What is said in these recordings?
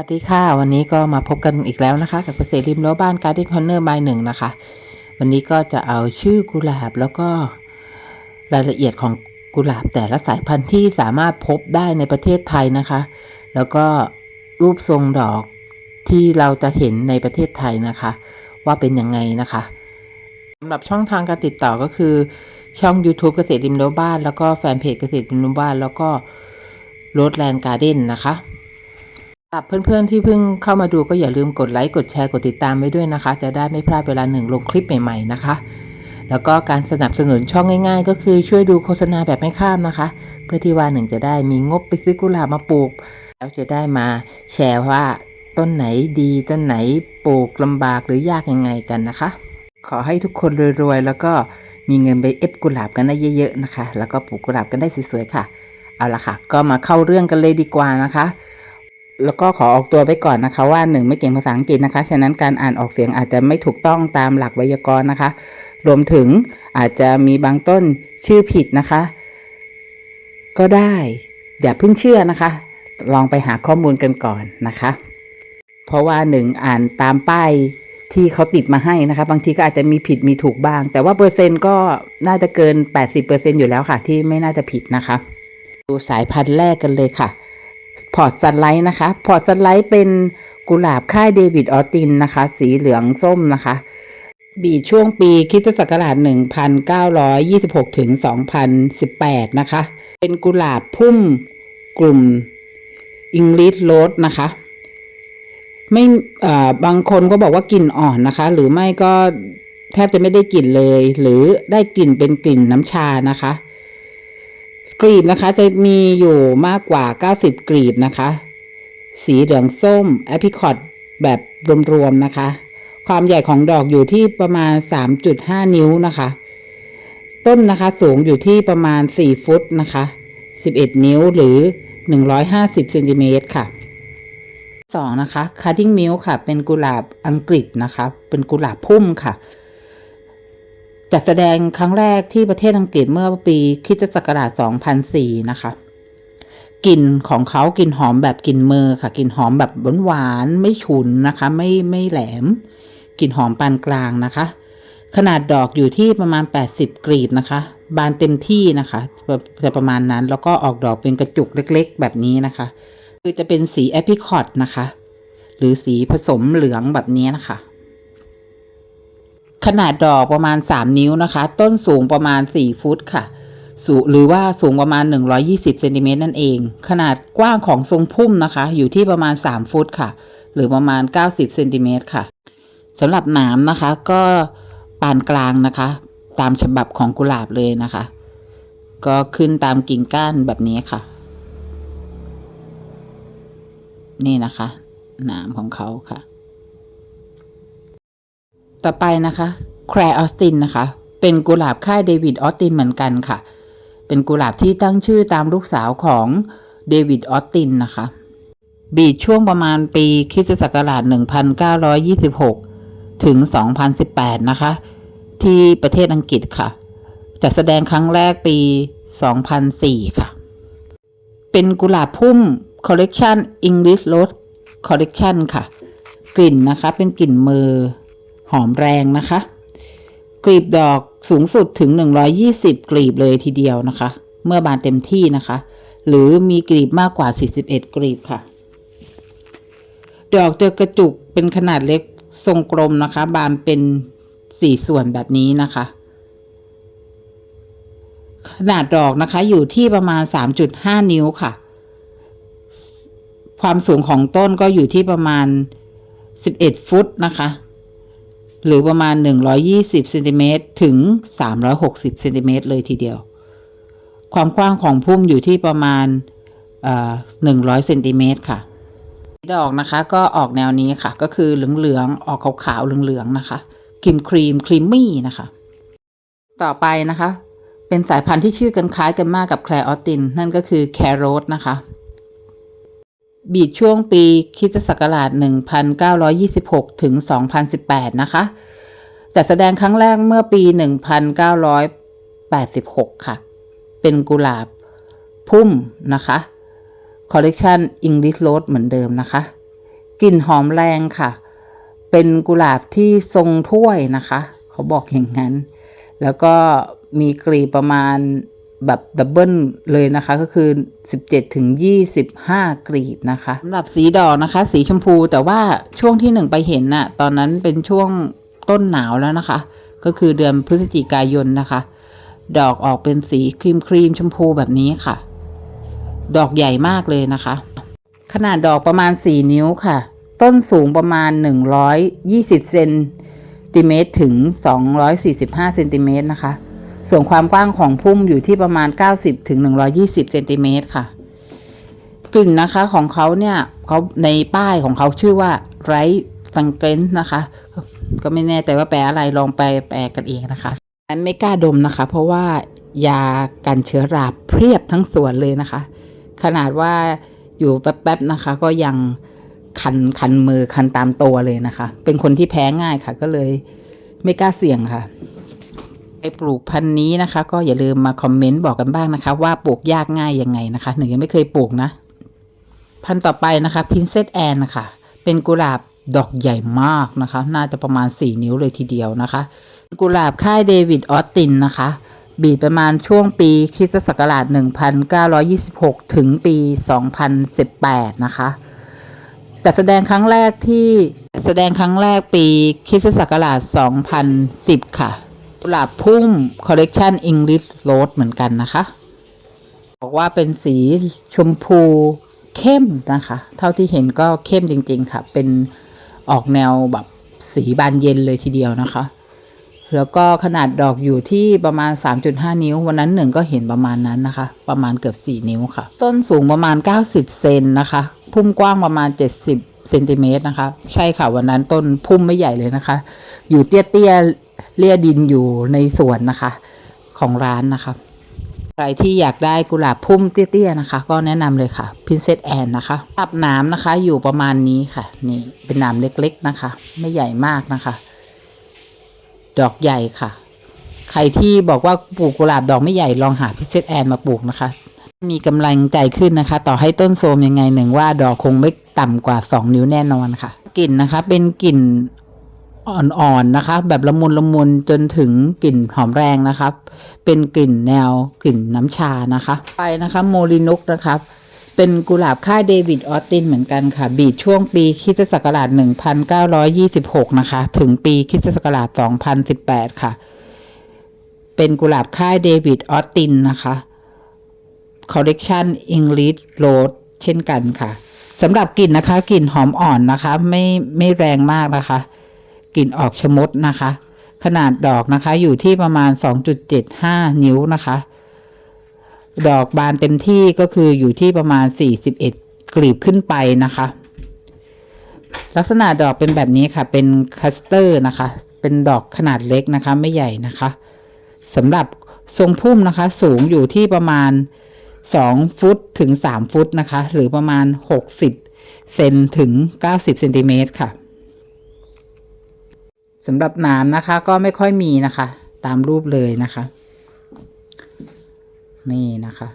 สวัสดีค่ะ วันนี้ก็มาพบกันอีกแล้วนะคะ กับเกษตรริมรั้วบ้านการ์เด้นคอนเนอร์ไมหนึ่งนะคะ วันนี้ก็จะเอาชื่อกุหลาบแล้วก็รายละเอียดของกุหลาบแต่ละสายพันธุ์ที่สามารถพบได้ในประเทศไทยนะคะ แล้วก็รูปทรงดอกที่เราจะเห็นในประเทศไทยนะคะ ว่าเป็นยังไงนะคะสำหรับช่องทางการติดต่อก็คือ ช่อง YouTube เกษตรริมรั้วบ้าน แล้วก็แฟนเพจเกษตรริมรั้วบ้าน แล้วก็โรดแลนด์การ์เด้นนะคะ สำหรับเพื่อนๆที่เพิ่งเข้ามาดูก็อย่าลืมกดไลค์กดแชร์กดติดตามไว้ด้วยนะคะ จะได้ไม่พลาดเวลาหนึ่งลงคลิปใหม่ๆนะคะ แล้วก็การสนับสนุนช่องง่ายๆ ก็คือช่วยดูโฆษณาแบบไม่ข้ามนะคะ เพื่อที่ว่าหนึ่งจะได้มีงบไปซื้อกุหลาบมาปลูก แล้วจะได้มาแชร์ว่าต้นไหนดีต้นไหนปลูกลำบากหรือยากยังไงกันนะคะ ขอให้ทุกคนรวยๆแล้วก็มีเงินไปเอฟกุหลาบกันได้เยอะๆนะคะ แล้วก็ปลูกกุหลาบกันได้สวยๆค่ะ เอาละค่ะ ก็มาเข้าเรื่องกันเลยดีกว่านะคะ แล้วก็ขอออกตัวไปก่อนนะคะว่าหนึ่งไม่เก่งภาษาอังกฤษนะคะ ฉะนั้นการอ่านออกเสียงอาจจะไม่ถูกต้องตามหลักไวยากรณ์นะคะ รวมถึงอาจจะมีบางต้นชื่อผิดนะคะ ก็ได้ อย่าเพิ่งเชื่อนะคะ ลองไปหาข้อมูลกันก่อนนะคะ เพราะว่าหนึ่งอ่านตามป้ายที่เขาติดมาให้นะคะ บางทีก็อาจจะมีผิดมีถูกบ้าง แต่ว่าเปอร์เซ็นต์ก็น่าจะเกิน 80%อยู่แล้วค่ะ ที่ไม่น่าจะผิดนะคะ ดูสายพันธุ์แรกกันเลยค่ะ พอร์ตซันไลท์นะคะ พอร์ตซันไลท์เป็นกุหลาบค่ายเดวิดออตินนะคะ สีเหลืองส้มนะคะ บีช่วงปีคิสตศักราช 1926 ถึง 2018 นะคะ เป็นกุหลาบพุ่มกลุ่มอิงลิชโรสนะคะ ไม่บางคนก็บอกว่ากลิ่นอ่อนนะคะ หรือไม่ก็แทบจะไม่ได้กลิ่นเลย หรือได้กลิ่นเป็นกลิ่นน้ำชานะคะ กลีบนะคะจะมีอยู่มากกว่า 90 กลีบนะคะ สีเหลืองส้มแอพิคอตแบบรวมๆนะคะ ความใหญ่ของดอกอยู่ที่ประมาณ 3.5 นิ้วนะคะ ต้นนะคะสูงอยู่ที่ประมาณ 4 ฟุตนะคะ 11 นิ้วหรือ 150เซนติเมตรค่ะสองนะคะคาร์ดิงมิลค่ะ เป็นกุหลาบอังกฤษนะคะ เป็นกุหลาบพุ่มค่ะ จัดแสดงครั้งแรกที่ประเทศอังกฤษเมื่อปีคริสตศักราช2004 นะคะกลิ่นของเขากลิ่นหอมแบบกลิ่นเมอร์ค่ะกลิ่นหอมแบบหวานๆไม่ฉุนนะคะ ไม่ไม่แหลมกลิ่นหอมปานกลางนะคะ ขนาดดอกอยู่ที่ประมาณ 80 กลีบนะคะ บานเต็มที่นะคะจะประมาณนั้นแล้วก็ออกดอกเป็นกระจุกเล็กๆ แบบนี้นะคะ คือจะเป็นสีแอพิคอตนะคะ หรือสีผสมเหลืองแบบนี้นะคะ ขนาดดอกประมาณ 3 นิ้วนะคะ ต้นสูงประมาณ 4 ฟุตค่ะสูหรือว่าสูงประมาณ 120เซนติเมตรนั่นเอง ขนาดกว้างของทรงพุ่มนะคะ อยู่ที่ประมาณ 3 ฟุตค่ะ หรือประมาณ 90เซนติเมตรค่ะสำหรับหนามนะคะก็ปานกลางนะคะ ตามฉบับของกุหลาบเลยนะคะ ก็ขึ้นตามกิ่งก้านแบบนี้ค่ะ นี่นะคะ หนามของเขาค่ะ ต่อไปนะคะแคร์ออสตินนะคะ เป็นกุหลาบค่ายเดวิดออสตินเหมือนกันค่ะ เป็นกุหลาบที่ตั้งชื่อตามลูกสาวของเดวิดออสตินนะคะ บีดช่วงประมาณปีคริสตศักราช 1926 ถึง 2018 นะคะ ที่ประเทศอังกฤษค่ะ จัดแสดงครั้งแรกปี 2004 ค่ะ เป็นกุหลาบพุ่มคอลเลกชัน English Rose Collection ค่ะ กลิ่นนะคะเป็นกลิ่นมือ หอมแรงนะคะ กลีบดอกสูงสุดถึง 120 กลีบเลยทีเดียวนะคะ เมื่อบานเต็มที่นะคะ หรือมีกลีบมากกว่า 41 กลีบค่ะ ดอกจะกระจุกเป็นขนาดเล็กทรงกลมนะคะ บานเป็นสี่ส่วนแบบนี้นะคะ ขนาดดอกนะคะอยู่ที่ประมาณ 3.5 นิ้วค่ะ ความสูงของต้นก็อยู่ที่ประมาณ 11 ฟุตนะคะ หรือประมาณ 120เซนติเมตรถึง 360เซนติเมตรเลยทีเดียว ความกว้างของพุ่มอยู่ที่ประมาณเอ่อ100เซนติเมตรค่ะ ดอกนะคะก็ออกแนวนี้ค่ะ ก็คือเหลืองๆ ออกขาวๆ เหลืองๆ นะคะครีมครีมครีมมี่นะคะ ต่อไปนะคะ เป็นสายพันธุ์ที่ชื่อกันคล้ายกันมากกับแคลร์ออติน นั่นก็คือแคโรสนะคะ บีดช่วงปีคริสตศักราช 1926 ถึง 2018 นะคะ จัดแสดงครั้งแรกเมื่อปี 1986 ค่ะ เป็นกุหลาบพุ่มนะคะคอลเลกชัน English Rose เหมือนเดิมนะคะ กลิ่นหอมแรงค่ะ เป็นกุหลาบที่ทรงถ้วยนะคะ เขาบอกอย่างนั้น แล้วก็มีกลีบประมาณ แบบดับเบิลเลยนะคะก็คือ 17ถึง25กลีบนะคะสำหรับสีดอกนะคะ สีชมพูแต่ว่าช่วงที่หนึ่งไปเห็นน่ะตอนนั้นเป็นช่วงต้นหนาวแล้วนะคะ ก็คือเดือนพฤศจิกายนนะคะ ดอกออกเป็นสีครีมครีมชมพูแบบนี้ค่ะ ดอกใหญ่มากเลยนะคะ ขนาดดอกประมาณ 4 นิ้วค่ะ ต้นสูงประมาณ 120เซนติเมตรถึง 245เซนติเมตรนะคะ ส่วนความกว้างของพุ่มอยู่ที่ประมาณ 90ถึง120เซนติเมตรค่ะ กลิ่นนะคะของเขาเนี่ยเขาในป้ายของเขาชื่อว่าไรฟังเกรนนะคะ ก็ไม่แน่แต่ว่าแปลอะไรลองไปแปลกันเองนะคะอันไม่กล้าดมนะคะ เพราะว่ายากันเชื้อราเพียบทั้งสวนเลยนะคะ ขนาดว่าอยู่แป๊บๆนะคะ ก็ยังคันคันมือคันตามตัวเลยนะคะ เป็นคนที่แพ้ง่ายค่ะ ก็เลยไม่กล้าเสี่ยงค่ะ ไปปลูกพันธุ์นี้นะคะ ก็อย่าลืมมาคอมเมนต์บอกกันบ้างนะคะ ว่าปลูกยากง่ายยังไงนะคะหนึ่งยังไม่เคยปลูกนะ พันธุ์ต่อไปนะคะพินเซ s แอนนะคะเป็นกุหลาบดอกใหญ่มากนะคะ น่าจะประมาณ 4 นิ้วเลยทีเดียวนะคะ กุหลาบค่ายเดวิดออสตินนะคะ บีดประมาณช่วงปีคริสตศักราช 1926 ถึงปี 2018 นะคะจัดแสดงครั้งแรกที่แสดงครั้งแรกปีคริสตศักราช 2010 ค่ะ กุหลาบพุ่มคอลเลกชันอิงลิ h โรสเหมือนกันนะคะ บอกว่าเป็นสีชมพูเข้มนะคะ เท่าที่เห็นก็เข้มจริง ๆ ค่ะ เป็นออกแนวแบบสีบานเย็นเลยทีเดียวนะคะ แล้วก็ขนาดดอกอยู่ที่ประมาณ 3.5 นิ้ว วันนั้นหนึ่งก็เห็นประมาณนั้นนะคะ ประมาณเกือบ 4 นิ้วค่ะ ต้นสูงประมาณ 90 เซนนะคะ พุ่มกว้างประมาณ 70เซนติเมตรนะคะ ใช่ค่ะ วันนั้นต้นพุ่มไม่ใหญ่เลยนะคะ อยู่เตี้ยๆ เลี่ยดินอยู่ในสวนนะคะ ของร้านนะคะ ใครที่อยากได้กุหลาบพุ่มเตี้ยๆนะคะ ก็แนะนำเลยค่ะ Princess Anne นะคะตับหน้ำนะคะอยู่ประมาณนี้ค่ะ นี่เป็นหน้ำเล็กๆนะคะ ไม่ใหญ่มากนะคะ ดอกใหญ่ค่ะ ใครที่บอกว่าปลูกกุหลาบดอกไม่ใหญ่ลองหาพิเศษแอนมาปลูกนะคะ มีกำลังใจขึ้นนะคะ ต่อให้ต้นโทรมยังไงหนึ่งว่าดอกคงไม่ต่ำกว่า 2 นิ้วแน่นอนค่ะกลิ่นนะคะ เป็นกลิ่น อ่อนๆนะคะ แบบละมุนละมุนจนถึงกลิ่นหอมแรงนะครับ เป็นกลิ่นแนวกลิ่นน้ำชานะคะ ไปนะคะโมลินุกนะครับ เป็นกุหลาบค่ายเดวิดออสตินเหมือนกันค่ะ บีดช่วงปีคิสตศักราช 1926 นะคะ ถึงปีคิสตศักราช 2018 ค่ะ เป็นกุหลาบค่ายเดวิดออสตินนะคะคอลเลกชันอิงลิ h โรดเช่นกันค่ะสำหรับกลิ่นนะคะกลิ่นหอมอ่อนนะคะ ไม่ไม่แรงมากนะคะ กลิ่นออกชมดนะคะ ขนาดดอกนะคะอยู่ที่ประมาณ 2.75 นิ้วนะคะ ดอกบานเต็มที่ก็คืออยู่ที่ประมาณ 41 กลีบขึ้นไปนะคะ ลักษณะดอกเป็นแบบนี้ค่ะ เป็นคัสเตอร์นะคะ เป็นดอกขนาดเล็กนะคะ ไม่ใหญ่นะคะสำหรับทรงพุ่มนะคะ สูงอยู่ที่ประมาณ 2 ฟุตถึง 3 ฟุตนะคะ หรือประมาณ 60เซนถึง 90เซนติเมตรค่ะ สำหรับหนามนะคะก็ไม่ค่อยมีนะคะ ตามรูปเลยนะคะ นี่นะคะ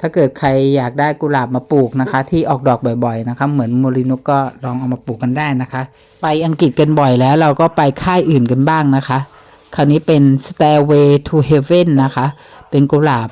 ถ้าเกิดใครอยากได้กุหลาบมาปลูกนะคะ ที่ออกดอกบ่อยๆนะคะ เหมือนโมรินุกก็ลองเอามาปลูกกันได้นะคะ ไปอังกฤษกันบ่อยแล้ว เราก็ไปค่ายอื่นกันบ้างนะคะ คราวนี้เป็น Stairway to Heaven นะคะ เป็นกุหลาบ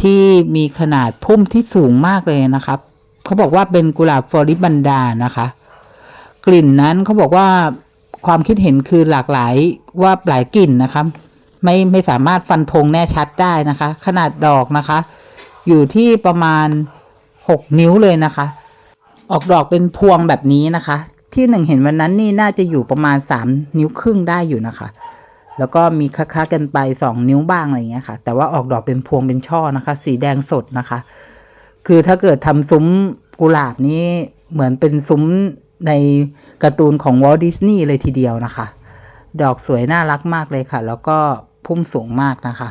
ที่มีขนาดพุ่มที่สูงมากเลยนะครับเขาบอกว่าเป็นกุหลาบฟลอริบันดานะคะ กลิ่นนั้นเขาบอกว่าความคิดเห็นคือหลากหลายว่าหลายกลิ่นนะคะไม่ไม่สามารถฟันธงแน่ชัดได้นะคะ ขนาดดอกนะคะ อยู่ที่ประมาณ 6 นิ้วเลยนะคะ ออกดอกเป็นพวงแบบนี้นะคะ ที่หนึ่งเห็นวันนั้นนี่น่าจะอยู่ประมาณ 3 นิ้วครึ่งได้อยู่นะคะ แล้วก็มีค้าๆกันไป 2 นิ้วบ้างอะไรอย่างเงี้ยค่ะ แต่ว่าออกดอกเป็นพวงเป็นช่อนะคะ สีแดงสดนะคะ คือถ้าเกิดทำซุ้มกุหลาบนี้เหมือนเป็นซุ้ม ในการ์ตูนของวอลดิสนีย์เลยทีเดียวนะคะ ดอกสวยน่ารักมากเลยค่ะ แล้วก็พุ่มสูงมากนะคะ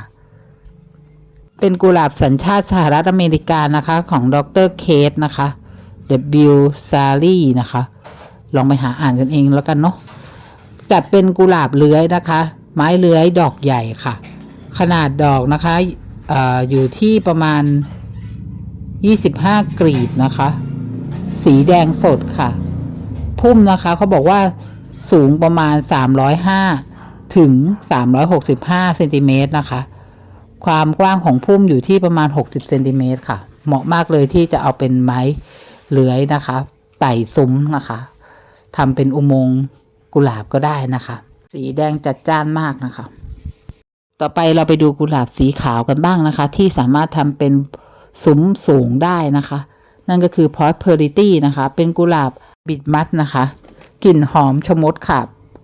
เป็นกุหลาบสัญชาติสหรัฐอเมริกานะคะ ของดรเคทนะคะ W. s a l y นะคะ ลองไปหาอ่านกันเองแล้วกันเนาะจัดเป็นกุหลาบเลื้อยนะคะ ไม้เลื้อยดอกใหญ่ค่ะ ขนาดดอกนะคะอออยู่ที่ประมาณ 25 กรีบนะคะ สีแดงสดค่ะ พุ่มนะคะเขาบอกว่าสูงประมาณ 305 ถึง 365เซนติเมตรนะคะ ความกว้างของพุ่มอยู่ที่ประมาณ 60เซนติเมตรค่ะ เหมาะมากเลยที่จะเอาเป็นไม้เลื้อยนะคะ ไต่ซุ้มนะคะทำเป็นอุโมงค์กุหลาบก็ได้นะคะ สีแดงจัดจ้านมากนะคะ ต่อไปเราไปดูกุหลาบสีขาวกันบ้างนะคะ ที่สามารถทำเป็นซุ้มสูงได้นะคะ นั่นก็คือ p o s p e r i t y นะคะ เป็นกุหลาบ บิดมัดนะคะกลิ่นหอมชมดค่ะ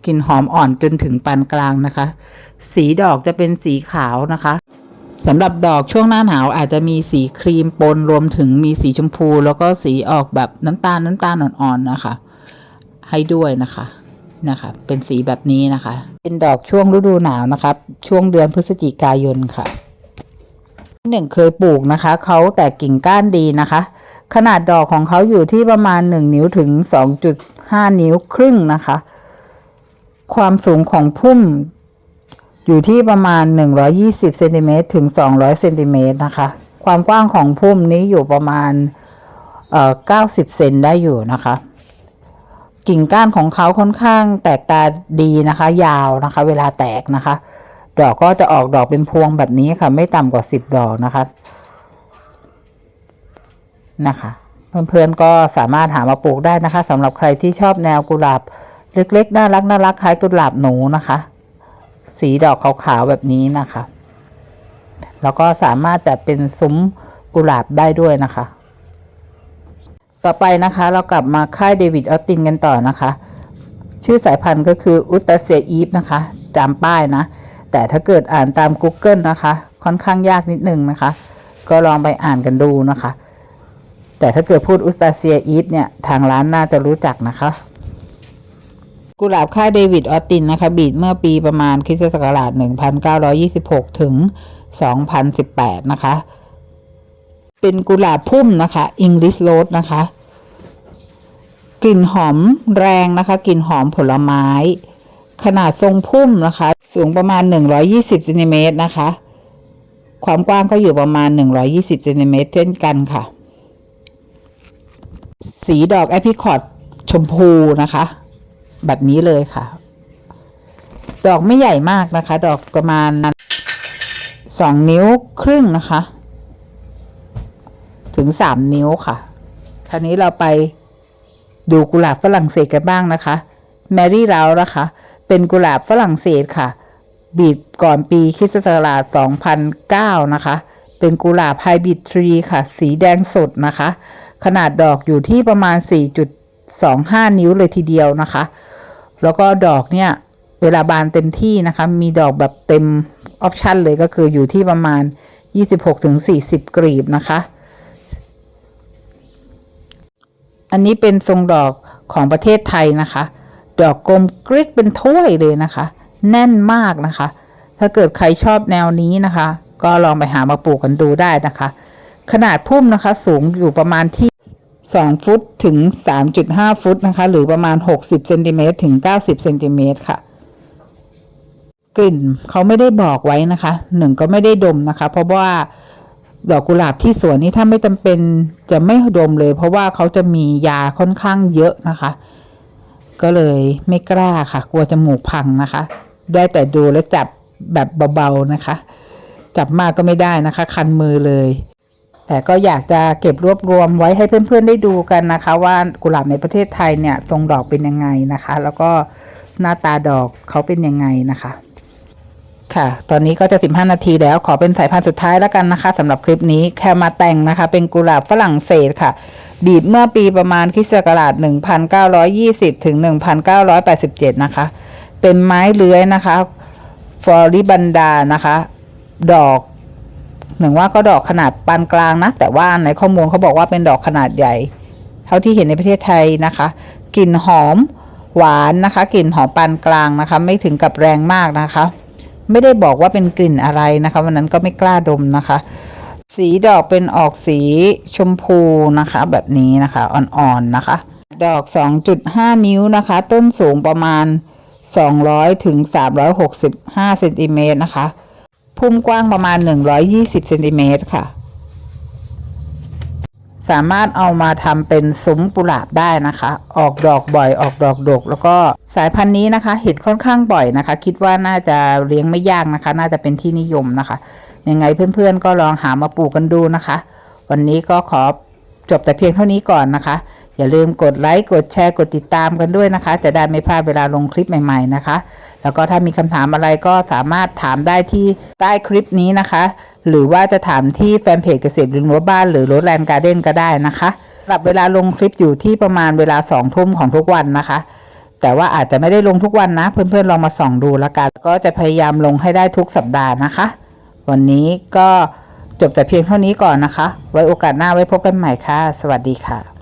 กลิ่นหอมอ่อนจนถึงปานกลางนะคะ สีดอกจะเป็นสีขาวนะคะสำหรับดอกช่วงหน้าหนาวอาจจะมีสีครีมปนรวมถึงมีสีชมพู แล้วก็สีออกแบบน้ำตาลน้ำตาลอ่อนๆนะคะ ให้ด้วยนะคะนะคะ เป็นสีแบบนี้นะคะ เป็นดอกช่วงฤดูหนาวนะคะช่วงเดือนพฤศจิกายนค่ะหนึ่งเคยปลูกนะคะเขาแตกกิ่งก้านดีนะคะ ขนาดดอกของเขาอยู่ที่ประมาณ 1 นิ้วถึง 2.5 นิ้วครึ่งนะคะ ความสูงของพุ่มอยู่ที่ประมาณ 120เซนติเมตรถึง 200เซนติเมตรนะคะ ความกว้างของพุ่มนี้อยู่ประมาณเอ่อ90 เซนได้อยู่นะคะ กิ่งก้านของเขาค่อนข้างแตกตาดีนะคะ ยาวนะคะ เวลาแตกนะคะ ดอกก็จะออกดอกเป็นพวงแบบนี้ค่ะ ไม่ต่ำกว่า 10 ดอกนะคะ นะคะ เพื่อนๆก็สามารถหามาปลูกได้นะคะสำหรับใครที่ชอบแนวกุหลาบเล็กๆน่ารักน่ารักคล้ายกุหลาบหนูนะคะ สีดอกขาวๆแบบนี้นะคะ แล้วก็สามารถแต่เป็นซุ้มกุหลาบได้ด้วยนะคะ ต่อไปนะคะเรากลับมาค่ายเดวิดออตตินกันต่อนะคะ ชื่อสายพันธุ์ก็คืออุตเซียอีฟนะคะจำป้ายนะ แต่ถ้าเกิดอ่านตาม Google นะคะ ค่อนข้างยากนิดนึงนะคะ ก็ลองไปอ่านกันดูนะคะ แต่ถ้าเกิดพูดอุสตาเซียอีฟเนี่ย ทางร้านน่าจะรู้จักนะคะ กุหลาบค่ายเดวิดออตตินนะคะ บีดเมื่อปีประมาณคริสตศักราช 1926 ถึง 2018 นะคะ เป็นกุหลาบพุ่มนะคะอิงลิสโรสนะคะ กลิ่นหอมแรงนะคะ กลิ่นหอมผลไม้ ขนาดทรงพุ่มนะคะ สูงประมาณ 120เซนติเมตรนะคะ ความกว้างก็อยู่ประมาณ 120เซนติเมตรเช่นกันค่ะ สีดอกแอปริคอตชมพูนะคะ แบบนี้เลยค่ะ ดอกไม่ใหญ่มากนะคะ ดอกประมาณ2นิ้วครึ่งนะคะ ถึง3นิ้วค่ะทีนี้เราไปดูกุหลาบฝรั่งเศสกันบ้างนะคะแมรี่เรานะคะ เป็นกุหลาบฝรั่งเศสค่ะ บีบก่อนปีคริสตศักราช2009 นะคะ เป็นกุหลาบไฮบริดทรีค่ะ สีแดงสดนะคะ ขนาดดอกอยู่ที่ประมาณ 4.25 นิ้วเลยทีเดียวนะคะ แล้วก็ดอกเนี่ย เวลาบานเต็มที่นะคะ มีดอกแบบเต็มออปชันเลยก็คืออยู่ที่ประมาณ 26-40 กรีบนะคะ อันนี้เป็นทรงดอกของประเทศไทยนะคะ ดอกกลมกริกเป็นถ้วยเลยนะคะ แน่นมากนะคะ ถ้าเกิดใครชอบแนวนี้นะคะ ก็ลองไปหามาปลูกกันดูได้นะคะ ขนาดพุ่มนะคะสูงอยู่ประมาณที่ 2 ฟุตถึง 3.5 ฟุตนะคะ หรือประมาณ 60เซนติเมตรถึง 90เซนติเมตรค่ะ กลิ่นเขาไม่ได้บอกไว้นะคะ หนึ่งก็ไม่ได้ดมนะคะ เพราะว่าดอกกุหลาบที่สวนนี้ถ้าไม่จำเป็นจะไม่ดมเลย เพราะว่าเขาจะมียาค่อนข้างเยอะนะคะ ก็เลยไม่กล้าค่ะ กลัวจมูกพังนะคะ ได้แต่ดูและจับแบบเบาๆนะคะ จับมากก็ไม่ได้นะคะ คันมือเลย แต่ก็อยากจะเก็บรวบรวมไว้ให้เพื่อนๆได้ดูกันนะคะ ว่ากุหลาบในประเทศไทยเนี่ยทรงดอกเป็นยังไงนะคะ แล้วก็หน้าตาดอกเขาเป็นยังไงนะคะ ค่ะ ตอนนี้ก็จะ 15 นาทีแล้วขอเป็นสายพันธุ์สุดท้ายแล้วกันนะคะสำหรับคลิปนี้แค่มาแต่งนะคะ เป็นกุหลาบฝรั่งเศสค่ะ บีบเมื่อปีประมาณคริสตศักราช1920 ถึง 1987 นะคะ เป็นไม้เลื้อยนะคะฟลอริบันดานะคะ ดอก หนึ่งว่าก็ดอกขนาดปานกลางนะ แต่ว่าในข้อมูลเขาบอกว่าเป็นดอกขนาดใหญ่ เท่าที่เห็นในประเทศไทยนะคะกลิ่นหอมหวานนะคะ กลิ่นหอมปานกลางนะคะ ไม่ถึงกับแรงมากนะคะ ไม่ได้บอกว่าเป็นกลิ่นอะไรนะคะวันนั้นก็ไม่กล้าดมนะคะ สีดอกเป็นออกสีชมพูนะคะ แบบนี้นะคะอ่อนๆนะคะ ดอก 2.5 นิ้วนะคะ ต้นสูงประมาณ 200ถึง365เซนติเมตรนะคะ พุ่มกว้างประมาณ 120เซนติเมตรค่ะ สามารถเอามาทำเป็นซุ้มกุหลาบได้นะคะ ออกดอกบ่อยออกดอกดก แล้วก็สายพันธุ์นี้นะคะ เห็นค่อนข้างบ่อยนะคะ คิดว่าน่าจะเลี้ยงไม่ยากนะคะ น่าจะเป็นที่นิยมนะคะยังไงเพื่อนๆก็ลองหามาปลูกกันดูนะคะ วันนี้ก็ขอจบแต่เพียงเท่านี้ก่อนนะคะ อย่าลืมกดไลค์กดแชร์กดติดตามกันด้วยนะคะ จะได้ไม่พลาดเวลาลงคลิปใหม่ ๆนะคะ แล้วก็ถ้ามีคำถามอะไรก็สามารถถามได้ที่ใต้คลิปนี้นะคะ หรือว่าจะถามที่แฟนเพจเกษตรริมรั้วบ้านหรือรถแลนด์การ์เด้นก็ได้นะคะสำหรับเวลาลงคลิปอยู่ที่ประมาณเวลาสองทุ่มของทุกวันนะคะ แต่ว่าอาจจะไม่ได้ลงทุกวันนะ เพื่อนๆลองมาส่องดูแล้วกันก็จะพยายามลงให้ได้ทุกสัปดาห์นะคะ วันนี้ก็จบแต่เพียงเท่านี้ก่อนนะคะ ไว้โอกาสหน้าไว้พบกันใหม่ค่ะ สวัสดีค่ะ